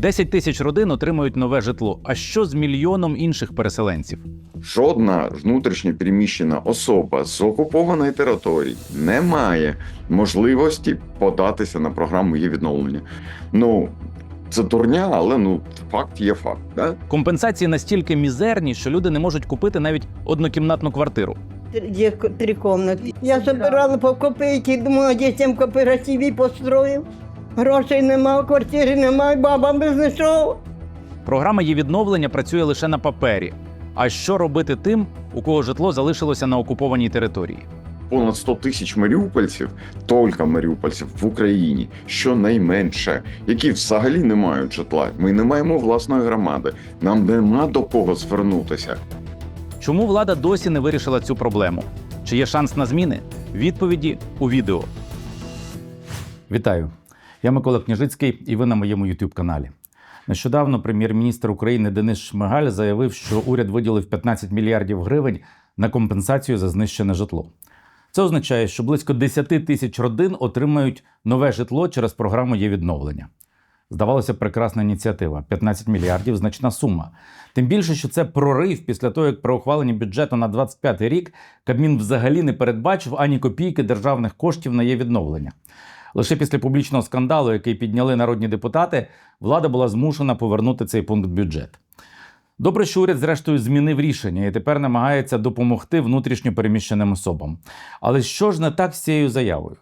10 тисяч родин отримують нове житло. А що з мільйоном інших переселенців? Жодна внутрішньо переміщена особа з окупованої території не має можливості податися на програму її відновлення. Ну це дурня, але ну факт є факт. Да? Компенсації настільки мізерні, що люди не можуть купити навіть однокімнатну квартиру. Є три комнати. Я збирала по копійки, думала, дітям кооперативі построїв. Грошей нема, квартири немає, баба без нічого. Програма її відновлення працює лише на папері. А що робити тим, у кого житло залишилося на окупованій території? Понад 100 тисяч маріупольців, тільки маріупольців в Україні, щонайменше, які взагалі не мають житла. Ми не маємо власної громади. Нам нема до кого звернутися. Чому влада досі не вирішила цю проблему? Чи є шанс на зміни? Відповіді у відео. Вітаю! Я Микола Княжицький, і ви на моєму youtube каналі. Нещодавно прем'єр-міністр України Денис Шмигаль заявив, що уряд виділив 15 мільярдів гривень на компенсацію за знищене житло. Це означає, що близько 10 тисяч родин отримають нове житло через програму є відновлення. Здавалося, прекрасна ініціатива. 15 мільярдів значна сума. Тим більше, що це прорив після того, як при ухваленні бюджету на 25 рік Кабмін взагалі не передбачив ані копійки державних коштів на є відновлення. Лише після публічного скандалу, який підняли народні депутати, влада була змушена повернути цей пункт в бюджет. Добре, що уряд, зрештою, змінив рішення і тепер намагається допомогти внутрішньо переміщеним особам. Але що ж не так з цією заявою?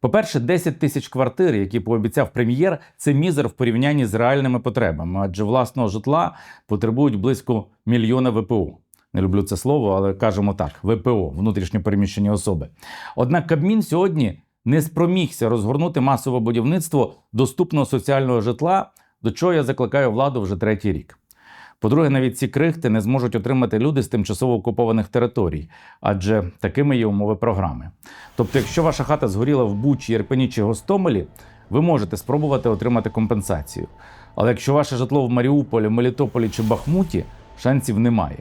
По-перше, 10 тисяч квартир, які пообіцяв прем'єр, це мізер в порівнянні з реальними потребами, адже власного житла потребують близько мільйона ВПО. Не люблю це слово, але кажемо так: ВПО внутрішньо переміщені особи. Однак Кабмін сьогодні не спромігся розгорнути масове будівництво доступного соціального житла, до чого я закликаю владу вже третій рік. По-друге, навіть ці крихти не зможуть отримати люди з тимчасово окупованих територій, адже такими є умови програми. Тобто, якщо ваша хата згоріла в Бучі, Ірпені чи Гостомелі, ви можете спробувати отримати компенсацію. Але якщо ваше житло в Маріуполі, Мелітополі чи Бахмуті, шансів немає.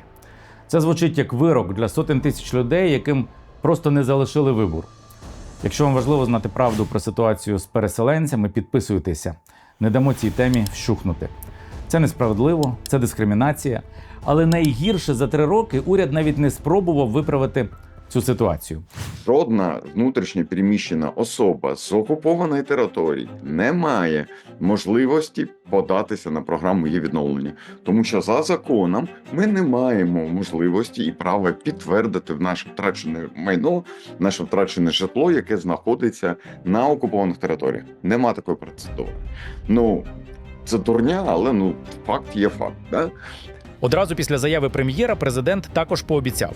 Це звучить як вирок для сотень тисяч людей, яким просто не залишили вибору. Якщо вам важливо знати правду про ситуацію з переселенцями, підписуйтеся. Не дамо цій темі вщухнути. Це несправедливо, це дискримінація. Але найгірше за три роки уряд навіть не спробував виправити цю ситуацію. Жодна внутрішньо переміщена особа з окупованої території не має можливості податися на програму її відновлення, тому що за законом ми не маємо можливості і права підтвердити в наше втрачене майно, наше втрачене житло, яке знаходиться на окупованих територіях. Нема такої процедури. Ну це дурня, але ну факт є факт. Да? Одразу після заяви прем'єра президент також пообіцяв: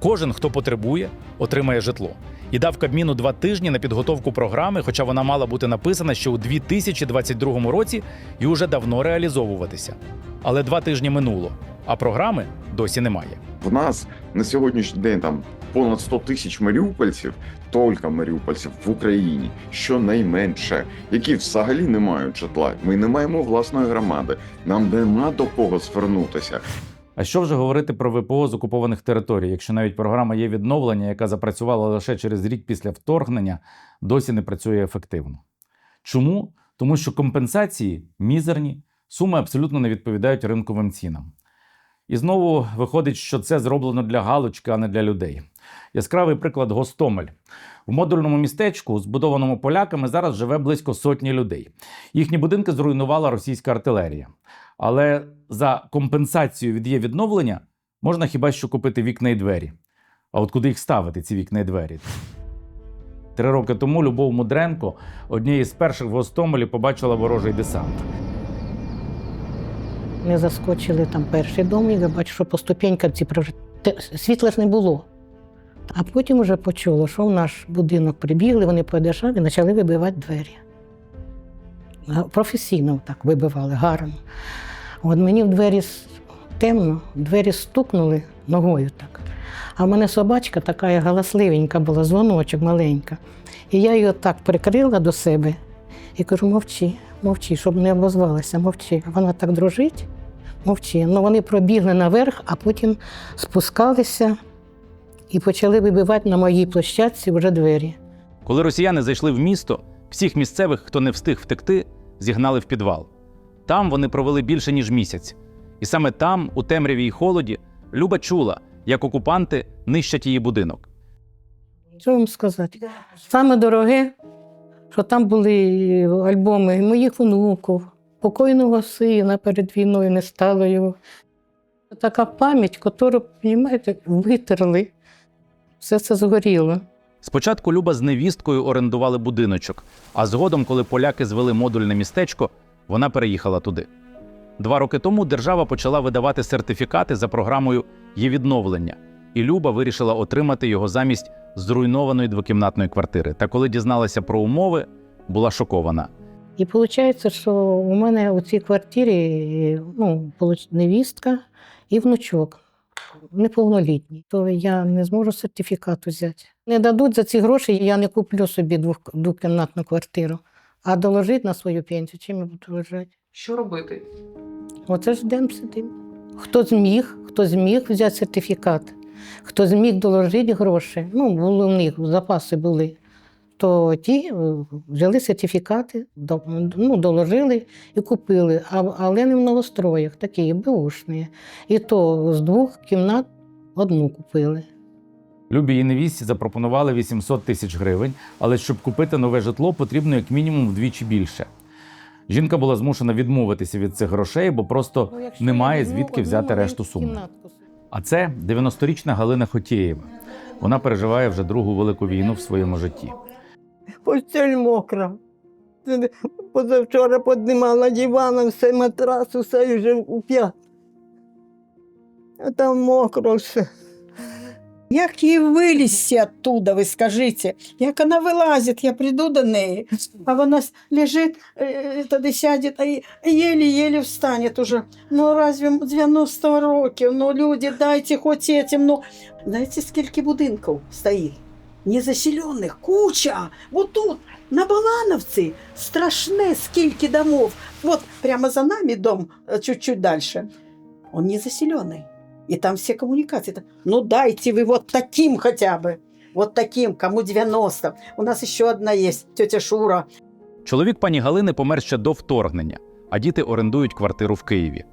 кожен, хто потребує, отримає житло. І дав Кабміну два тижні на підготовку програми, хоча вона мала бути написана ще у 2022 році і уже давно реалізовуватися. Але два тижні минуло, а програми досі немає. В нас на сьогоднішній день там понад 100 тисяч маріупольців, тільки маріупольців в Україні, щонайменше, які взагалі не мають житла. Ми не маємо власної громади. Нам нема до кого звернутися. А що вже говорити про ВПО з окупованих територій, якщо навіть програма є відновлення, яка запрацювала лише через рік після вторгнення, досі не працює ефективно. Чому? Тому що компенсації мізерні, суми абсолютно не відповідають ринковим цінам. І знову виходить, що це зроблено для галочки, а не для людей. Яскравий приклад Гостомель. В модульному містечку, збудованому поляками, зараз живе близько сотні людей. Їхні будинки зруйнувала російська артилерія. Але за компенсацію від є відновлення можна хіба що купити вікна і двері. А от куди їх ставити, ці вікна і двері? Три роки тому Любов Мудренко, однією з перших в Гостомелі, побачила ворожий десант. Ми заскочили там перший дом, я бачу, що по ступенькам ці прож- світла ж не було. А потім вже почула, що в наш будинок прибігли, вони подержали і почали вибивати двері. Професійно так вибивали, гарно. От мені в двері темно, двері стукнули ногою так. А в мене собачка така галасливенька була, дзвоночок маленька. І я її так прикрила до себе і кажу: мовчи, мовчи, щоб не обозвалася, мовчи. Вона так дрожить, мовчи. Ну вони пробігли наверх, а потім спускалися і почали вибивати на моїй площадці вже двері. Коли росіяни зайшли в місто, всіх місцевих, хто не встиг втекти, зігнали в підвал. Там вони провели більше ніж місяць. І саме там, у темряві й холоді, Люба чула, як окупанти нищать її будинок. Що вам сказати? Саме дороге, що там були альбоми моїх онуків, покойного сина перед війною не стало його. Така пам'ять, яку, розумієте, витерли. Все це згоріло. Спочатку Люба з невісткою орендували будиночок, а згодом, коли поляки звели модульне містечко, вона переїхала туди. Два роки тому держава почала видавати сертифікати за програмою «Є відновлення, і Люба вирішила отримати його замість зруйнованої двокімнатної квартири. Та коли дізналася про умови, була шокована. І виходить, що у мене у цій квартирі ну, невістка і внучок неповнолітній. То я не зможу сертифікат взяти. Не дадуть за ці гроші, я не куплю собі двох, двокімнатну квартиру, а доложити на свою пенсію, чим я буду лежати. Що робити? Оце ж дем сидимо. Хто зміг, хто зміг взяти сертифікат, хто зміг доложити гроші, ну, були в них запаси були, то ті е, взяли сертифікати, ну, доложили і купили, але не в новостроях, такі беушні. І то з двох кімнат одну купили. Любі її невісті запропонували 800 тисяч гривень, але щоб купити нове житло, потрібно як мінімум вдвічі більше. Жінка була змушена відмовитися від цих грошей, бо просто Ну, немає звідки взяти решту суми. А це 90-річна Галина Хотєєва. Вона переживає вже другу велику війну в своєму житті. Постіль мокра. Позавчора піднімала диваном, все матрас, усе вже у п'ят. А там мокро все. Як їй вилізти оттуда, ви скажите? Як вона вилазить, я прийду до неї, а вона лежить, е, тоді сяде, а єлі-єлі встане уже. Ну разве 90 років, ну люди, дайте хоч этим, ну. Знаєте, скільки будинків стоїть? Незаселених, куча. Вот тут, на Балановці, страшне, скільки домов. Вот прямо за нами дом, е, чуть-чуть дальше. Он не заселенный. И там все коммуникации. Ну дайте вы вот таким хотя бы. Вот таким, кому 90. У нас еще одна есть, тетя Шура. Чоловік пані Галини помер ще до вторгнення, а діти орендують квартиру в Києві.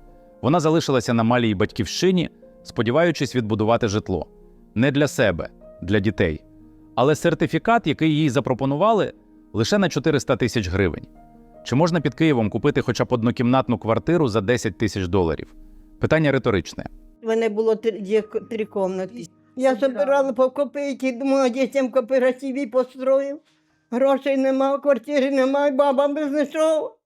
Вона залишилася на малій батьківщині, сподіваючись відбудувати житло не для себе, для дітей. Але сертифікат, який їй запропонували, лише на 400 тисяч гривень. Чи можна під Києвом купити хоча б однокімнатну квартиру за 10 тисяч доларів? Питання риторичне. У мене було три, дві три кімнати. Я збирала по копійки, думала, дітям кооперативі построю. Грошей нема, квартири немає, баба без нічого.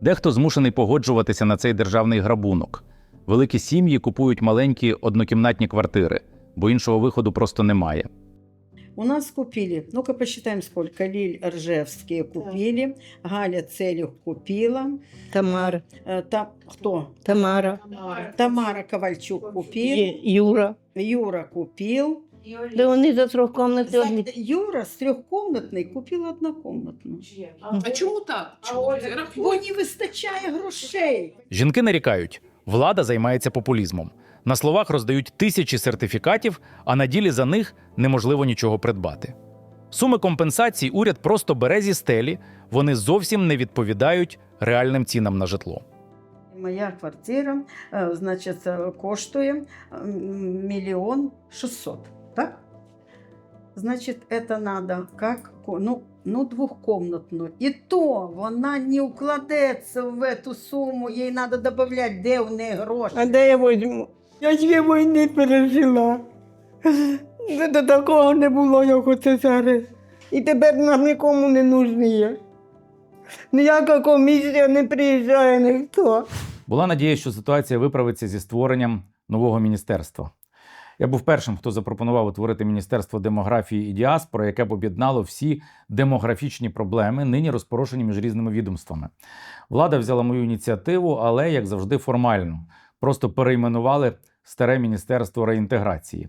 Дехто змушений погоджуватися на цей державний грабунок. Великі сім'ї купують маленькі однокімнатні квартири, бо іншого виходу просто немає. У нас купили, ну-ка посчитаем сколько. Лиль Ржевские купили, Галя Целюх купила. Тамара, Э, Там кто? Тамара, Тамара Ковальчук купил. Ю- Юра. Юра купил. Де вони за трьохкомнатні одні. Юра с трехкомнатной купил однокомнатную. А чому так? Чому? Бо не вистачає грошей. Жінки нарікають, влада займається популізмом. На словах роздають тисячі сертифікатів, а на ділі за них неможливо нічого придбати. Суми компенсацій уряд просто бере зі стелі, вони зовсім не відповідають реальним цінам на житло. Моя квартира, е, значить, е, коштує мільйон шістсот, так? Значить, це надо как, ко- ну, ну, двохкомнатну. І то вона не укладеться в эту суму, їй треба додати, де в неї гроші. А де я візьму? Я дві війни пережила. До такого не було, як оце зараз. І тепер нам нікому не нужні є. Ніяка комісія не приїжджає ніхто. Була надія, що ситуація виправиться зі створенням нового міністерства. Я був першим, хто запропонував утворити Міністерство демографії і діаспори, яке б об'єднало всі демографічні проблеми, нині розпорошені між різними відомствами. Влада взяла мою ініціативу, але, як завжди, формально. Просто перейменували старе міністерство реінтеграції.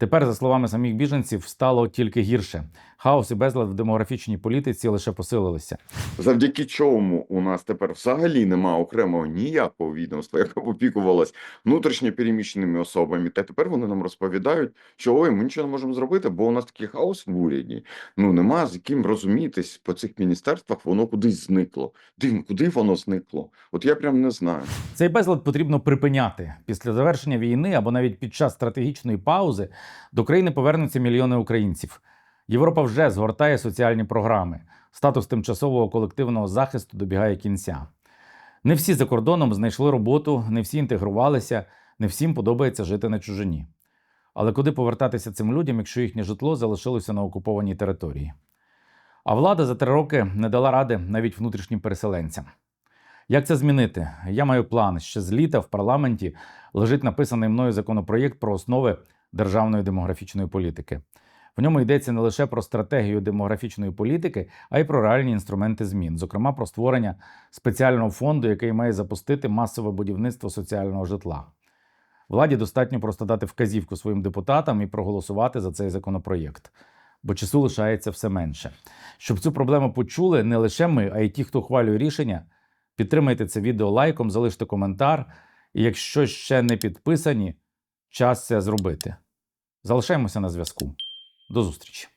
Тепер, за словами самих біженців, стало тільки гірше. Хаос і безлад в демографічній політиці лише посилилися. завдяки чому у нас тепер взагалі нема окремого ніякого відомства, яке б опікувалось внутрішньо переміщеними особами. Та тепер вони нам розповідають, що ой, ми нічого не можемо зробити, бо у нас такий хаос в уряді. Ну нема з яким розумітись по цих міністерствах, воно кудись зникло. Дивно, куди воно зникло? От я прям не знаю. Цей безлад потрібно припиняти. Після завершення війни або навіть під час стратегічної паузи до країни повернуться мільйони українців. Європа вже згортає соціальні програми. Статус тимчасового колективного захисту добігає кінця. Не всі за кордоном знайшли роботу, не всі інтегрувалися, не всім подобається жити на чужині. Але куди повертатися цим людям, якщо їхнє житло залишилося на окупованій території? А влада за три роки не дала ради навіть внутрішнім переселенцям. Як це змінити? Я маю план. Ще з літа в парламенті лежить написаний мною законопроєкт про основи державної демографічної політики. В ньому йдеться не лише про стратегію демографічної політики, а й про реальні інструменти змін, зокрема про створення спеціального фонду, який має запустити масове будівництво соціального житла. Владі достатньо просто дати вказівку своїм депутатам і проголосувати за цей законопроєкт, бо часу лишається все менше. Щоб цю проблему почули не лише ми, а й ті, хто ухвалює рішення, підтримайте це відео лайком, залиште коментар. І якщо ще не підписані, час це зробити. Залишаємося на зв'язку. До зустрічі!